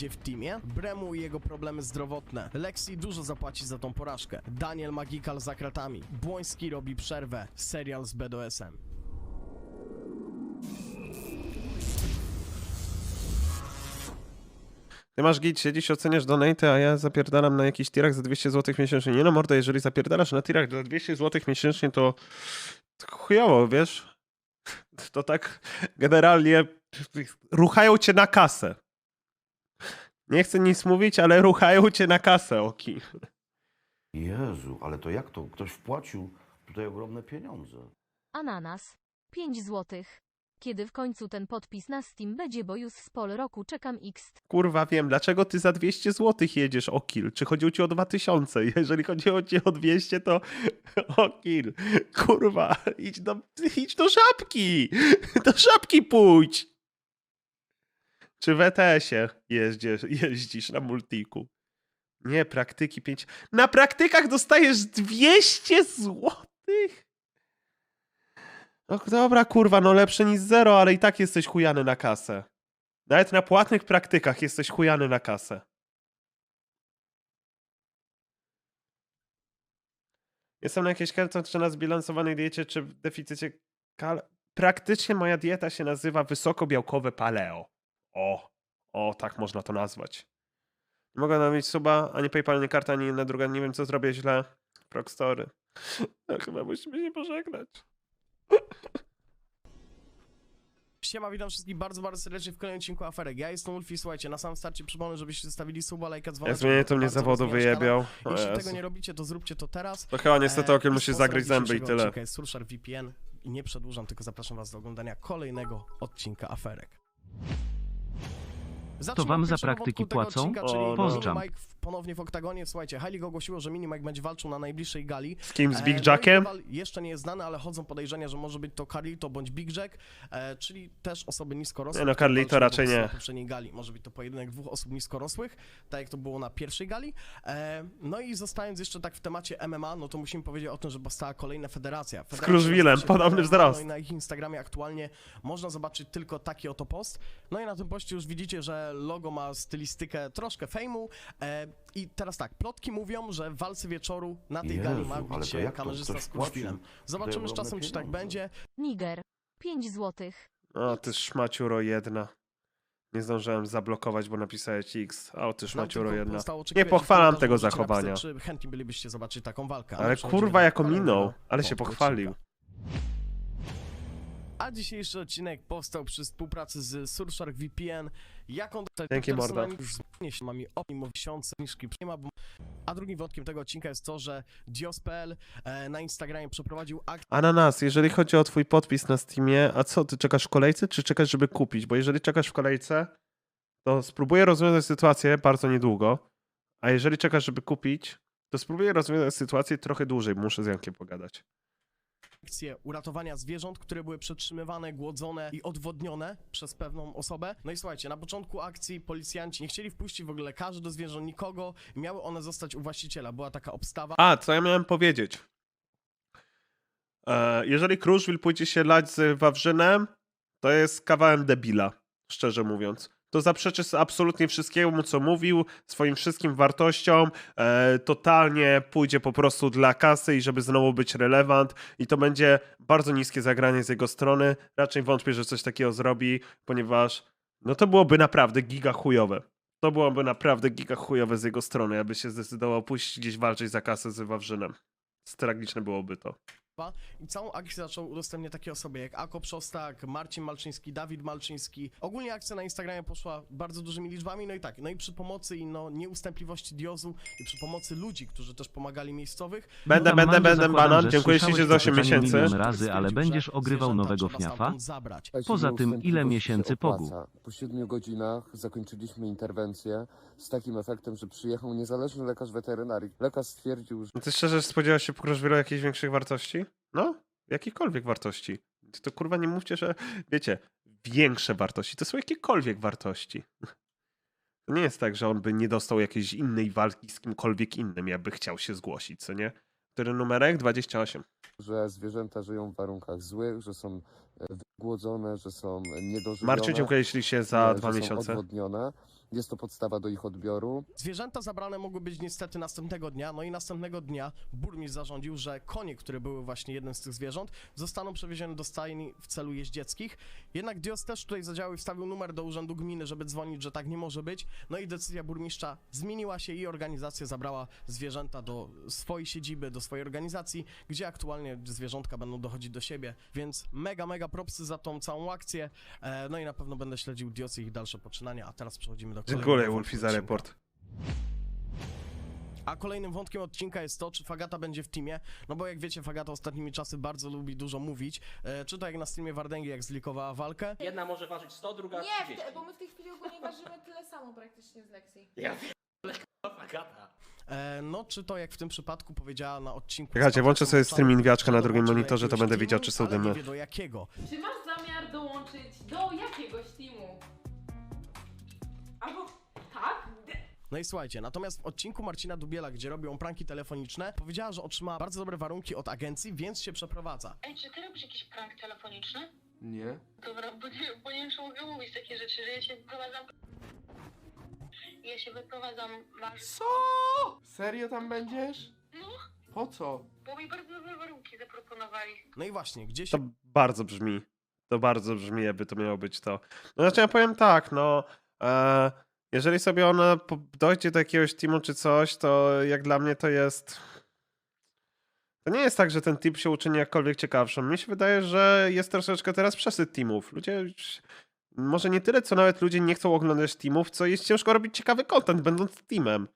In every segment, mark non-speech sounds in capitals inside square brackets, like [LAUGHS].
w teamie, Bremu i jego problemy zdrowotne. Lexi dużo zapłaci za tą porażkę. Daniel Magikal za kratami. Błoński robi przerwę. Serial z BDSM. Ty masz git, siedzisz, oceniasz donate, a ja zapierdalam na jakiś tirach za 200 zł miesięcznie. Nie no, mordo, jeżeli zapierdalasz na tirach za 200 zł miesięcznie, to chujowo, wiesz? To tak generalnie ruchają cię na kasę. Nie chcę nic mówić, ale ruchają cię na kasę, oki. Jezu, ale to jak to? Ktoś wpłacił tutaj ogromne pieniądze. Ananas. 5 złotych. Kiedy w końcu ten podpis na Steam będzie, bo już z pol roku czekam x. Kurwa, wiem, dlaczego ty za 200 zł jedziesz o kill? Czy chodziło ci o 2000? [LAUGHS] Jeżeli chodziło ci o 200, to [LAUGHS] o kill. Kurwa, idź do, idź do żabki! [LAUGHS] Do żabki pójdź! Czy w ETS-ie jeździsz, [LAUGHS] jeździsz na multiku? Nie, praktyki 5. Na praktykach dostajesz 200 złotych? No dobra, kurwa, no lepsze niż zero, ale i tak jesteś chujany na kasę. Nawet na płatnych praktykach jesteś chujany na kasę. Jestem na jakiejś czy na zbilansowanej diecie, czy w deficycie kal... Praktycznie moja dieta się nazywa wysokobiałkowe paleo. O, o, tak można to nazwać. Nie mogę nabić suba, ani PayPal, ani karta, ani inna druga. Nie wiem, co zrobię źle. Proxtory. No, [LAUGHS] chyba musimy się pożegnać. Siema, witam wszystkich bardzo, bardzo serdecznie w kolejnym odcinku Aferek. Ja jestem Ulfi, słuchajcie, na samym starcie przypomnę, żebyście zostawili suba, lajka, dzwoneczek. Jak zmienię, to mnie zawodu wyjebiał. Jeśli Jezu. tego nie robicie, to zróbcie to teraz. To chyba niestety E, okiem i musi zagryźć zęby i tyle. odcinka jest Surshar VPN i nie przedłużam, tylko zapraszam was do oglądania kolejnego odcinka Aferek. Zacznijmy wam za praktyki płacą? Odcinka, no. Ponownie w oktagonie. Słuchajcie, Heilig ogłosiło, że Mini Mike będzie walczył na najbliższej gali. Z kim? Z E, Big no Jackiem? rywal Jeszcze nie jest znany, ale chodzą podejrzenia, że może być to Carlito bądź Big Jack, e, czyli też osoby niskorosłe. No, Carlito raczej nie. Na poprzedniej gali. Może być to pojedynek dwóch osób niskorosłych, tak jak to było na pierwszej gali. E, no i zostając jeszcze tak w temacie MMA, no to musimy powiedzieć o tym, że powstała kolejna federacja. federacja Kruszwilem, nazywa się podobny wzrost. No i na ich Instagramie aktualnie można zobaczyć tylko taki oto post. No i na tym poście już widzicie, że logo ma stylistykę troszkę fejmu. E, I teraz tak, plotki mówią, że w walce wieczoru na tej gali Jezu, ma ale bić to się jak to? kamerzysta Ktoś z Zobaczymy z ogromne czasem, czy tak pieniądze. będzie. Niger. 5 złotych. O, ty szmaciuro jedna. Nie zdążyłem zablokować, bo napisałeś X. O, ty Nam szmaciuro tylko jedna. pozostało oczekiwać, Nie pochwalam tego możecie zachowania. napisać, Czy chętni bylibyście zobaczyć taką walkę. Ale kurwa, jako minął. Ale się pochwalił. A dzisiejszy odcinek powstał przy współpracy z Surfshark VPN. Jaką Dzięki, zmienię się mamy optimum miesiące niżki nie ma, bo... A drugim wątkiem tego odcinka jest to, że Dios.pl e, na Instagramie przeprowadził akcję Ananas, jeżeli chodzi o twój podpis na Steamie, a co, ty czekasz w kolejce, czy czekasz, żeby kupić? Bo jeżeli czekasz w kolejce, to spróbuję rozwiązać sytuację bardzo niedługo, a jeżeli czekasz, żeby kupić, to spróbuję rozwiązać sytuację trochę dłużej, muszę z Jankiem pogadać. Akcję uratowania zwierząt, które były przetrzymywane, głodzone i odwodnione przez pewną osobę. No i słuchajcie, na początku akcji policjanci nie chcieli wpuścić w ogóle lekarzy do zwierząt, nikogo miały one zostać u właściciela. Była taka obstawa. A, co ja miałem powiedzieć? E, jeżeli Kruszwil pójdzie się lać z Wawrzynem, to jest kawałem debila, szczerze mówiąc. To zaprzeczy absolutnie wszystkiemu, co mówił, swoim wszystkim wartościom, e, totalnie pójdzie po prostu dla kasy i żeby znowu być relevant i to będzie bardzo niskie zagranie z jego strony. Raczej wątpię, że coś takiego zrobi, ponieważ no to byłoby naprawdę giga chujowe. To byłoby naprawdę giga chujowe z jego strony, aby się zdecydował pójść gdzieś walczyć za kasę z Wawrzynem. Tragiczne byłoby to. I całą akcję zaczął udostępniać takie osoby jak Ako Przostak, Marcin Malczyński, Dawid Malczyński. Ogólnie akcja na Instagramie poszła bardzo dużymi liczbami, no i tak, no i przy pomocy i no nieustępliwości Diozu i przy pomocy ludzi, którzy też pomagali miejscowych, Będę, Tam będę, będę banan. Dziękuję ślicznie za 8 to pytanie miesięcy. milion razy, ale będziesz ogrywał nowego FNAFa? Poza tym, ile miesięcy się pogu? Po siedmiu godzinach zakończyliśmy interwencję z takim efektem, że przyjechał niezależny lekarz weterynarii. Lekarz stwierdził, że No Ty szczerze spodziewasz się Kruszwilu jakichś większych wartości? No, jakichkolwiek wartości. To kurwa nie mówcie, że wiecie, większe wartości. To są jakiekolwiek wartości. To nie jest tak, że on by nie dostał jakiejś innej walki z kimkolwiek innym, jakby chciał się zgłosić, co nie? Który numerek? 28. że zwierzęta żyją w warunkach złych, że są e, wygłodzone, że są niedożywione. Marciu, dziękuję ślicznie za e, dwa miesiące. Odwodnione. Jest to podstawa do ich odbioru. Zwierzęta zabrane mogły być niestety następnego dnia, no i następnego dnia burmistrz zarządził, że konie, które były właśnie jednym z tych zwierząt, zostaną przewiezione do stajni w celu jeździeckich. Jednak Dios też tutaj zadziałał i wstawił numer do urzędu gminy, żeby dzwonić, że tak nie może być. No i decyzja burmistrza zmieniła się i organizacja zabrała zwierzęta do swojej siedziby, do swojej organizacji, gdzie aktualnie zwierzątka będą dochodzić do siebie. Więc mega, mega propsy za tą całą akcję. E, no i na pewno będę śledził Diosy i ich dalsze poczynania, a teraz przechodzimy do Dziękuję, Wolfi, za report. A kolejnym wątkiem odcinka jest to, czy Fagata będzie w teamie, no bo jak wiecie, Fagata ostatnimi czasy bardzo lubi dużo mówić, e, czy to jak na streamie Wardęgi, jak zlikowała walkę. Jedna może ważyć 100, druga Nie, 30. w te, bo my w tej chwili ogólnie ważymy tyle samo praktycznie z lekcji. Ja pierdolę, fagata. E, no, czy to jak w tym przypadku powiedziała na odcinku... Czekajcie, włączę sobie Patrykiem stream Inwiaczka że na drugim monitorze, to będę widział, czy są ale nie dymy. wie do jakiego. Czy masz zamiar dołączyć do jakiegoś teamu? Albo tak? No i słuchajcie, natomiast w odcinku Marcina Dubiela, gdzie robią pranki telefoniczne, powiedziała, że otrzymała bardzo dobre warunki od agencji, więc się przeprowadza. Ej, czy ty robisz jakiś prank telefoniczny? Nie. Dobra, bo nie, bo nie wiem, czy mogę mówić takie rzeczy, że ja się wyprowadzam... Ja się wyprowadzam, masz... Co? Serio tam będziesz? No, Po co? bo mi bardzo dobre warunki zaproponowali. No i właśnie, gdzieś To bardzo brzmi. To bardzo brzmi, jakby to miało być to. No znaczy ja powiem tak, no. E, jeżeli sobie ona dojdzie do jakiegoś teamu czy coś, to jak dla mnie to jest. To nie jest tak, że ten team się uczyni jakkolwiek ciekawszym. Mi się wydaje, że jest troszeczkę teraz przesyt teamów. Ludzie. Może nie tyle, co nawet ludzie nie chcą oglądać teamów, co jest ciężko robić ciekawy content, będąc teamem.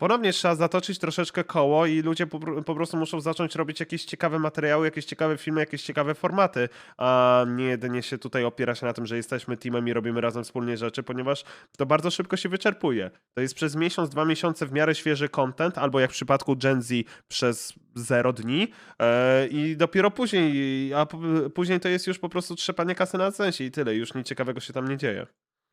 Ponownie trzeba zatoczyć troszeczkę koło i ludzie po, po prostu muszą zacząć robić jakieś ciekawe materiały, jakieś ciekawe filmy, jakieś ciekawe formaty, a nie jedynie się tutaj opierać na tym, że jesteśmy teamem i robimy razem wspólnie rzeczy, ponieważ to bardzo szybko się wyczerpuje. To jest przez miesiąc, dwa miesiące w miarę świeży content, albo jak w przypadku Gen Z przez zero dni e, i dopiero później, a później to jest już po prostu trzepanie kasy na sensie i tyle, już nic ciekawego się tam nie dzieje.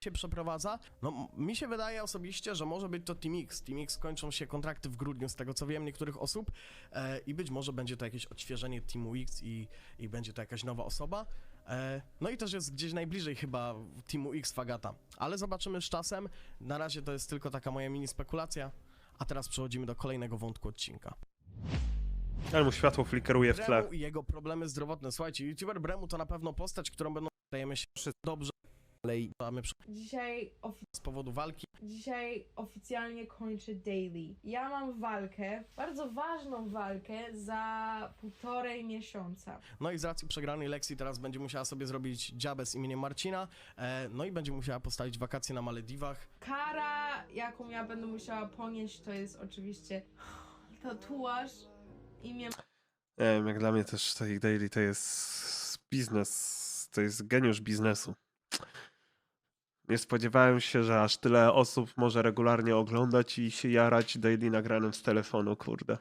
Się przeprowadza. No, mi się wydaje osobiście, że może być to Team X. Team X kończą się kontrakty w grudniu, z tego co wiem, niektórych osób e, i być może będzie to jakieś odświeżenie Teamu X i, i będzie to jakaś nowa osoba. E, no i też jest gdzieś najbliżej chyba Teamu X Fagata. Ale zobaczymy z czasem. Na razie to jest tylko taka moja mini spekulacja. A teraz przechodzimy do kolejnego wątku odcinka. Ale mu światło flickeruje w tle. Bremu i jego problemy zdrowotne. Słuchajcie, youtuber Bremu to na pewno postać, którą będą dajemy się dobrze, ale i mamy Dzisiaj, ofi- z powodu walki. dzisiaj oficjalnie kończę daily. Ja mam walkę, bardzo ważną walkę za półtorej miesiąca. No i z racji przegranej lekcji teraz będzie musiała sobie zrobić dziabę z imieniem Marcina, e, no i będzie musiała postawić wakacje na Malediwach. Kara, jaką ja będę musiała ponieść, to jest oczywiście [LAUGHS] tatuaż imię Nie wiem, jak dla mnie też ich daily to jest biznes, to jest geniusz biznesu. Nie spodziewałem się, że aż tyle osób może regularnie oglądać i się jarać daily nagranym z telefonu, kurde.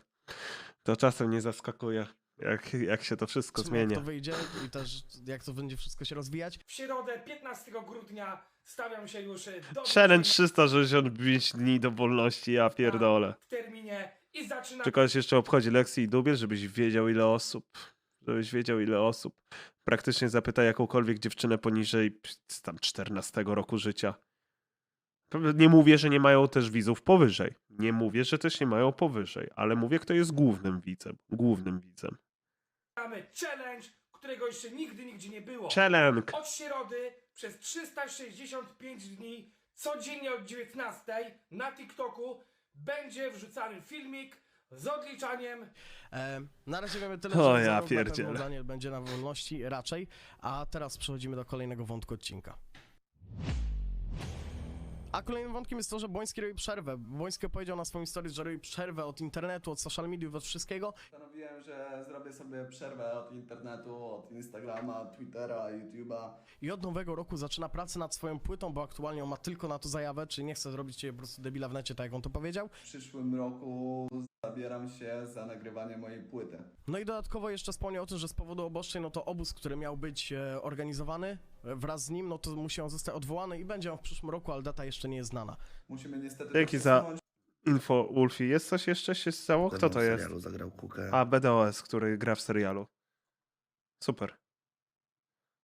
To czasem nie zaskakuje, jak, jak się to wszystko Zobaczymy, jak zmienia. to wyjdzie i też jak to będzie wszystko się rozwijać. W środę 15 grudnia stawiam się już e, do Challenge 365 dni do wolności, ja pierdolę. w terminie i zaczynam Czy kogoś jeszcze obchodzi lekcje i dubiel, żebyś wiedział ile osób, żebyś wiedział ile osób. Praktycznie zapytaj jakąkolwiek dziewczynę poniżej tam 14 roku życia. Nie mówię, że nie mają też widzów powyżej. Nie mówię, że też nie mają powyżej, ale mówię, kto jest głównym widzem. Głównym widzem. mamy challenge, którego jeszcze nigdy nigdzie nie było. Challenge! Od środy przez 365 dni, codziennie od 19 na TikToku będzie wrzucany filmik z odliczaniem E, na razie wiemy tyle, O, że ja pierdzielę. Daniel będzie na wolności raczej, a teraz przechodzimy do kolejnego wątku odcinka. A kolejnym wątkiem jest to, że Boński robi przerwę. Boński powiedział na swoim stories, że robi przerwę od internetu, od social mediów, od wszystkiego. Postanowiłem, że zrobię sobie przerwę od internetu, od Instagrama, Twittera, YouTube'a. I od nowego roku zaczyna pracę nad swoją płytą, bo aktualnie on ma tylko na to zajawę, czyli nie chce zrobić ciebie po prostu debila w necie, tak jak on to powiedział. W przyszłym roku zabieram się za nagrywanie mojej płyty. No i dodatkowo jeszcze wspomniał o tym, że z powodu obostrzeń, no to obóz, który miał być e, organizowany wraz z nim, no to musi on zostać odwołany i będzie on w przyszłym roku, ale data jeszcze nie jest znana. Musimy niestety Dzięki za-. Info, Ulfi. Jest coś jeszcze się stało? Kto to jest? zagrał Kukę. A, BDOS, który gra w serialu. Super.